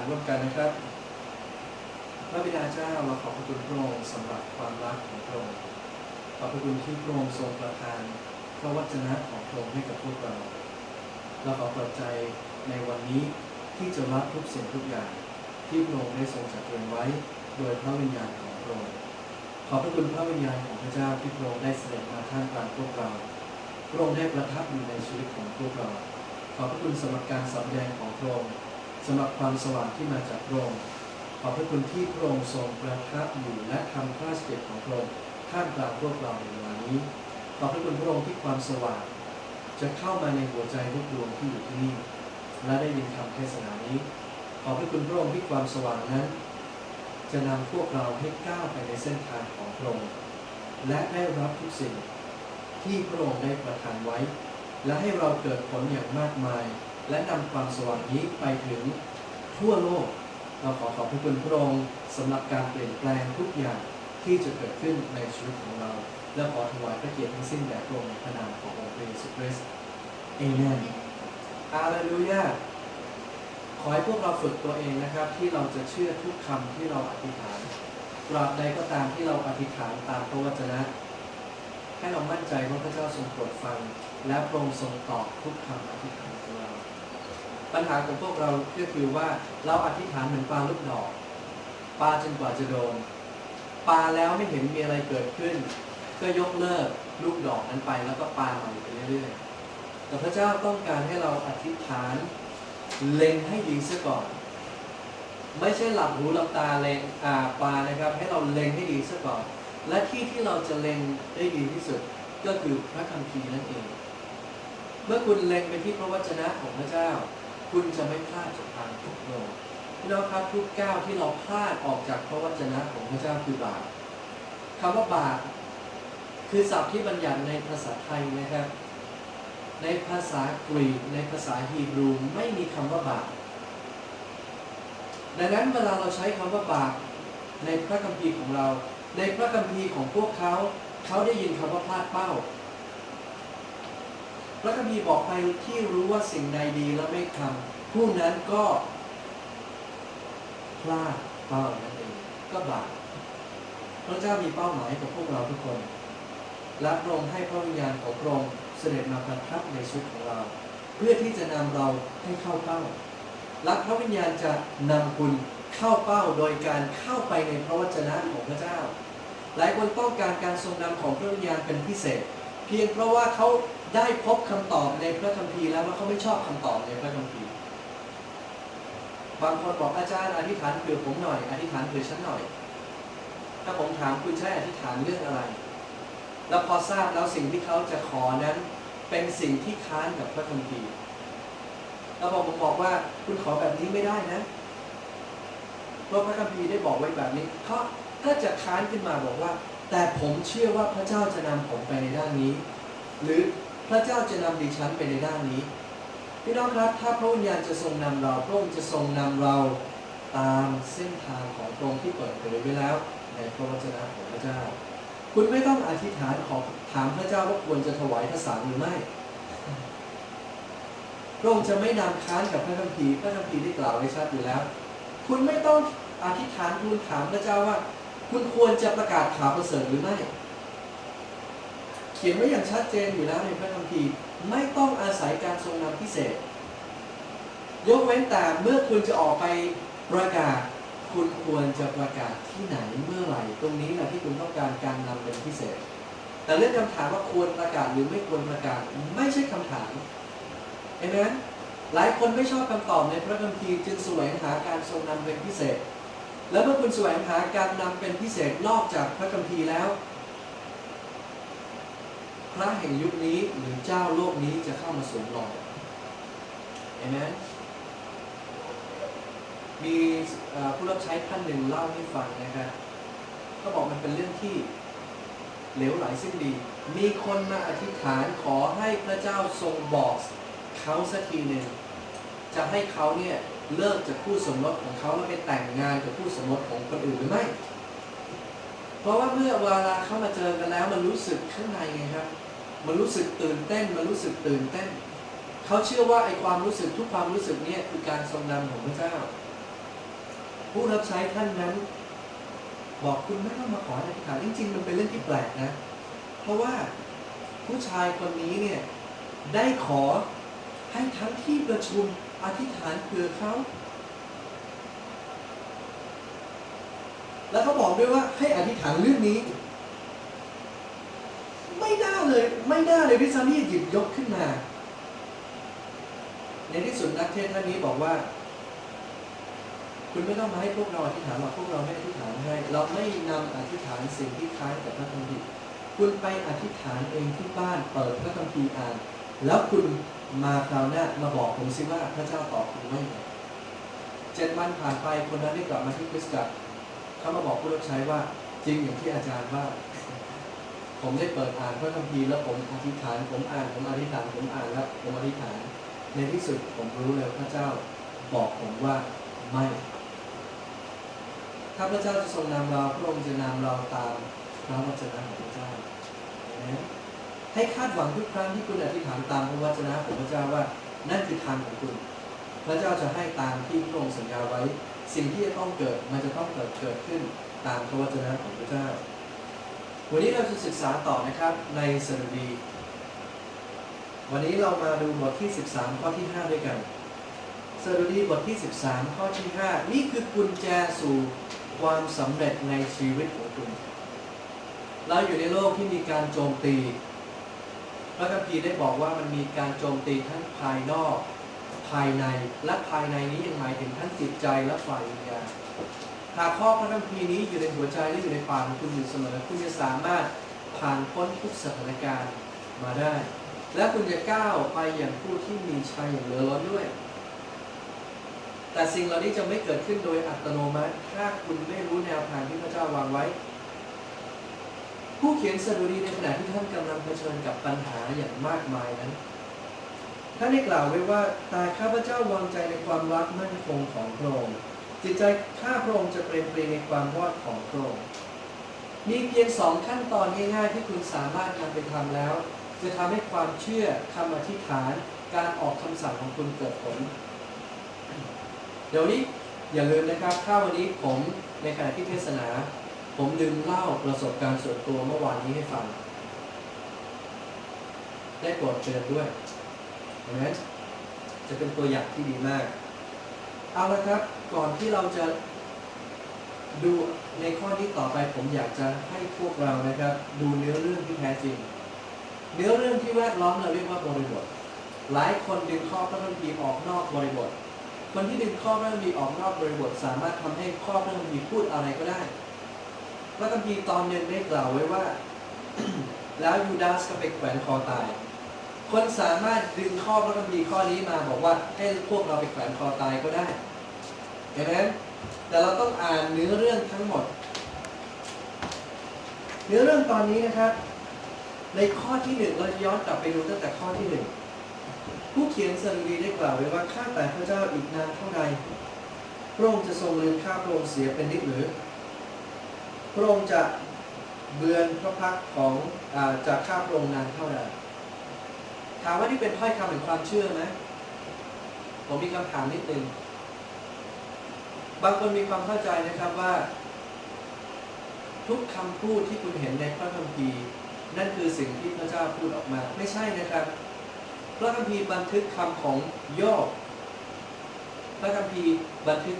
านร่วมกันนะครับพระบิดาเจ้าเราขอบพระคุณพระองค์สำหรับความรักของพระองค์ขอบพระคุณที่พระองค์ทรงประทานพระวจนะของพระองค์ให้กับพวกเราเราขอเปิดใจในวันนี้ที่จะรับทุกสิ่งทุกอย่าง ที่พระองค์ได้ทรงจัดเตรียมไว้ โดยพระวิญญาณของพระองค์ขอบพระคุณพระวิญญาณของพระเจ้าที่พระองค์ได้เสด็จมาท่ามกลางพวกเราพระองค์ได้ประทับอยู่ในชีวิตของพวกเรา ขอบพระคุณสำหรับการสำแดงของพระองค์ สำหรับความสว่างที่มาจากพระองค์ขอบพระคุณที่พระองค์ทรงประทับอยู่และทำพระราชกิจของพระองค์ท่ามกลางพวกเราในเวลานี้ ขอบพระคุณพระองค์ที่ความสว่าง จะเข้ามาในหัวใจทุกดวงที่อยู่ที่นี่ และได้ยินคำเทศนานี้ ขอบพระคุณพระองค์ที่ความสว่างนั้น จะนำพวกเราให้ก้าวไปในเส้นทางของพระองค์และได้รับทุกสิ่งที่พระองค์ได้ประทานไว้ และให้เราเกิดผลอย่างมากมาย และนำความสว่างนี้ไปถึงทั่วโลก เราขอขอบพระคุณพระองค์สำหรับการเปลี่ยนแปลงทุกอย่างที่จะเกิดขึ้นในชีวิตของเรา และขอถวายพระเกียรติทั้งสิ้นแด่พระองค์ในพระนามขององค์พระเยซูคริสต์เอเมนอาเลลูยาขอให้พวกเราฝึกตัวเองนะครับ ที่เราจะเชื่อทุกคำที่เราอธิษฐานตราบใดก็ตามที่เราอธิษฐานตามพระวจนะ ให้เรามั่นใจว่าพระเจ้าทรงโปรดฟัง และพระองค์ทรงตอบทุกคำอธิษฐานของเรา ปัญหาของพวกเราก็คือว่าเราอธิษฐานเหมือนปลาลูกดอก ปลาจนกว่าจะโดน ปลาแล้วไม่เห็นมีอะไรเกิดขึ้น ก็ยกเลิกลูกดอกนั้นไปแล้วก็ปลาใหม่ไปเรื่อยๆ แต่พระเจ้าต้องการให้เราอธิษฐานเล็งให้ดีซะก่อน ไม่ใช่หลับหูหลับตาเล็งอ่าปลานะครับ ให้เราเล็งให้ดีซะก่อน และที่ที่เราจะเล็งได้ดีที่สุดก็คือพระคัมภีร์นั่นเอง เมื่อคุณเล็งไปที่พระวจนะของพระเจ้า คุณจะไม่พลาดจากทางทุกโลกพี่น้องครับทุกก้าวที่เราพลาดออกจากพระวจนะของพระเจ้าคือบาปคำว่าบาปคือศัพท์ที่บัญญัติในภาษาไทยนะครับ ในภาษากรีกในภาษาฮีบรูไม่มีคำว่าบาปดังนั้นเวลาเราใช้คำว่าบาปในพระคัมภีร์ของเรา ในพระคัมภีร์ของพวกเขา เขาได้ยินคำว่าพลาดเป้า พระคัมภีร์บอกไปที่รู้ว่าสิ่งใดดีแล้วไม่ทำผู้นั้นก็พลาดเป้านั่นเองก็บาปพระเจ้ามีเป้าหมายกับพวกเราทุกคนและพระองค์ให้พระวิญญาณของพระองค์เสด็จมาประทับในชีวิตของเรา เพื่อที่จะนำเราให้เข้าเป้าและพระวิญญาณจะนำคุณเข้าเป้าโดยการเข้าไปในพระวจนะของพระเจ้า หลายคนต้องการการทรงนำของพระวิญญาณเป็นพิเศษ พียงเพราะว่าเขาได้พบคำตอบในพระคัมภีร์แล้วว่าเขาไม่ชอบคำตอบในพระคัมภีร์ บางคนบอกอาจารย์อธิษฐานเผื่อผมหน่อย อธิษฐานเผื่อฉันหน่อย ถ้าผมถามคุณใช้อธิษฐานเรื่องอะไร แล้วพอทราบแล้วสิ่งที่เขาจะขอนั้น เป็นสิ่งที่ค้านกับพระคัมภีร์แล้วพอผมบอกว่าคุณขอแบบนี้ไม่ได้นะเพราะพระคัมภีร์ได้บอกไว้แบบนี้เขาถ้าจะค้านขึ้นมาบอกว่า แต่ผมเชื่อว่าพระเจ้าจะนำผมไปในด้านนี้ หรือพระเจ้าจะนำดิฉันไปในด้านนี้พี่น้องครับถ้าพระวิญญาณจะทรงนำเราพระองค์จะทรงนำเราตามเส้นทางของพระองค์ที่เปิดเผยไว้แล้ว ในพระวจนะของพระเจ้า คุณไม่ต้องอธิษฐานขอถามพระเจ้าว่าควรจะถวายพระสังหรือไม่พระองค์จะไม่นำค้านกับพระคัมภีร์พระคัมภีร์ได้กล่าวไว้ชัดอยู่แล้ว คุณไม่ต้องอธิษฐานทูลถามพระเจ้าว่า คุณควรจะประกาศข่าวประเสริฐหรือไม่ เขียนไว้อย่างชัดเจนอยู่แล้วในพระคัมภีร์ไม่ต้องอาศัยการทรงนำพิเศษ ยกเว้นแต่เมื่อคุณจะออกไปประกาศ คุณควรจะประกาศที่ไหนเมื่อไหร่ ตรงนี้แหละที่คุณต้องการการนำเป็นพิเศษ แต่เรื่องคำถามว่าควรประกาศหรือไม่ควรประกาศไม่ใช่คำถามเห็นไหมหลายคนไม่ชอบคำตอบในพระคัมภีร์จึงแสวงหาการทรงนำเป็นพิเศษ แล้วเมื่อคุณแสวงหาการนำเป็นพิเศษนอกจากพระคัมภีร์แล้ว พระแห่งยุคนี้หรือเจ้าโลกนี้จะเข้ามาสวมรอยเห็นไหมมีผู้รับใช้ท่านหนึ่งเล่าให้ฟังนะครับเขาบอกมันเป็นเรื่องที่เหลวไหลสิ้นดี มีคนมาอธิษฐานขอให้พระเจ้าทรงบอกเขาสักทีหนึ่งจะให้เขาเนี่ย เลิกจากคู่สมรสของเขาแล้วไปแต่งงานกับคู่สมรสของคนอื่นหรือไม่ เพราะว่าเมื่อเวลาเขามาเจอกันแล้ว มันรู้สึกข้างในไงครับ มันรู้สึกตื่นเต้น มันรู้สึกตื่นเต้น เขาเชื่อว่าไอ้ความรู้สึกทุกความรู้สึกนี่ยคือการทรงนำของพระเจ้า ผู้รับใช้ท่านนั้น บอกคุณไม่ต้องมาขออธิษฐานจริงๆ มันเป็นเรื่องที่แปลกนะ เพราะว่าผู้ชายคนนี้เนี่ยได้ขอให้ทั้งที่ประชุม อธิษฐานเผื่อเขาแล้วเขาบอกด้วยว่าให้อธิษฐานเรื่องนี้ ไม่น่าเลย ไม่น่าเลยที่ซามี่หยิบยกขึ้นมา ในที่สุดนักเทศท่านนี้บอกว่า คุณไม่ต้องมาให้พวกเราอธิษฐานหรอกพวกเราไม่อธิษฐานให้เราไม่นำอธิษฐานสิ่งที่คล้ายกับพระคัมภีร์คุณไปอธิษฐานเองที่บ้านเปิดพระคัมภีร์อ่าน แล้วคุณ มาคราวหน้ามาบอกผมสิว่าพระเจ้าตอบคุณว่าอย่างไรเจ็ดวันผ่านไปคนนั้นได้กลับมาที่คริสตจักรเขามาบอกผู้รับใช้ว่าจริงอย่างที่อาจารย์ว่า ผมได้เปิดอ่านพระคัมภีร์แล้วผมอธิษฐาน ผมอ่านผมอธิษฐานผมอ่านแล้วผมอธิษฐาน ในที่สุดผมรู้เลยพระเจ้าบอกผมว่าไม่ถ้าพระเจ้าจะทรงนำเราพระองค์จะนำเราตามพระวจนะของพระเจ้าเนไหม ให้คาดหวังทุกครั้งที่คุณอธิษฐานตามพระวจนะของพระเจ้าว่า นั่นคือทางของคุณ พระเจ้าจะให้ตามที่พระองค์สัญญาไว้ สิ่งที่จะต้องเกิดมันจะต้องเกิดเกิดขึ้นตามพระวจนะของพระเจ้า วันนี้เราจะศึกษาต่อนะครับในสดุดี วันนี้เรามาดูบทที่ 13 ข้อที่ 5 ด้วยกันสดุดีบทที่ 13 ข้อที่ 5 นี่คือกุญแจสู่ความสำเร็จในชีวิตของคุณเราอยู่ในโลกที่มีการโจมตี ระคัมภีร์ได้บอกว่ามันมีการโจมตีทั้งภายนอก ภายในและภายในนี้ยังหมายถึงทั้งจิตใจและฝ่ายวิญญาณหากข้อพระคัมภีร์นี้อยู่ในหัวใจและอยู่ในปากของคุณอยู่เสมอ คุณจะสามารถผ่านพ้นทุกสถานการณ์มาได้ และคุณจะก้าวไปอย่างผู้ที่มีชัยอย่างเหลือล้นด้วย แต่สิ่งเหล่านี้จะไม่เกิดขึ้นโดยอัตโนมัติ ถ้าคุณไม่รู้แนวทางที่พระเจ้าวางไว้ ผู้เขียนสดุดีในขณะที่ท่านกำลังเผชิญกับปัญหาอย่างมากมายนั้นท่านได้กล่าวไว้ว่าแต่ข้าพเจ้าวางใจในความรักมั่นคงของพระองค์จิตใจข้าพระองค์จะเปรมปรีในความรอดของพระองค์มีเพียงสองขั้นตอนง่ายๆที่คุณสามารถนำไปทำแล้ว จะทำให้ความเชื่อคำอธิษฐาน การออกคำสั่งของคุณเกิดผล เดี๋ยวนี้อย่าลืมนะครับถ้าวันนี้ผมในขณะที่เทศนา ผมลืมเล่าประสบการณ์ส่วนตัวเมื่อวานนี้ให้ฟัง ได้โปรดเตือนด้วยเห็นไหมจะเป็นตัวอย่างที่ดีมาก เอาละครับ ก่อนที่เราจะดูในข้อนี้ต่อไปผมอยากจะให้พวกเรานะครับ ดูเนื้อเรื่องที่แท้จริง เนื้อเรื่องที่แวดล้อมเราเรียกว่าบริบท หลายคนดึงข้อพระคัมภีร์ออกนอกบริบท คนที่ดึงข้อพระคัมภีร์ออกนอกบริบท สามารถทำให้ข้อพระคัมภีร์พูดอะไรก็ได้ พระคัมภีร์ตอนหนึ่งได้กล่าวไว้ว่า แล้วยูดาสก็ไปแขวนคอตาย คนสามารถดึงข้อพระคัมภีร์ข้อนี้มาบอกว่าให้พวกเราไปแขวนคอตายก็ได้เห็นไหมแต่เราต้องอ่านเนื้อเรื่องทั้งหมด เนื้อเรื่องตอนนี้นะครับ ในข้อที่หนึ่งเราจะย้อนกลับไปดูตั้งแต่ข้อที่หนึ่งผู้เขียนสดุดีได้กล่าวไว้ว่าข้าแต่พระเจ้าอีกนานเท่าใดพระองค์จะทรงลืมข้าพระองค์เสียเป็นนิดหรือ พระองค์จะเบือนพระพักของอจากข้าพระองค์นานเท่าใดถามว่านี่เป็นถ้อยคำแห่งความเชื่อไหมผมมีคำถามนิดนึงบางคนมีความเข้าใจนะครับว่า ทุกคำพูดที่คุณเห็นในพระคัมภีร์ นั่นคือสิ่งที่พระเจ้าพูดออกมา ไม่ใช่นะครับ พระคัมภีร์บันทึกคำของโยบพระคัมภีร์บันทึก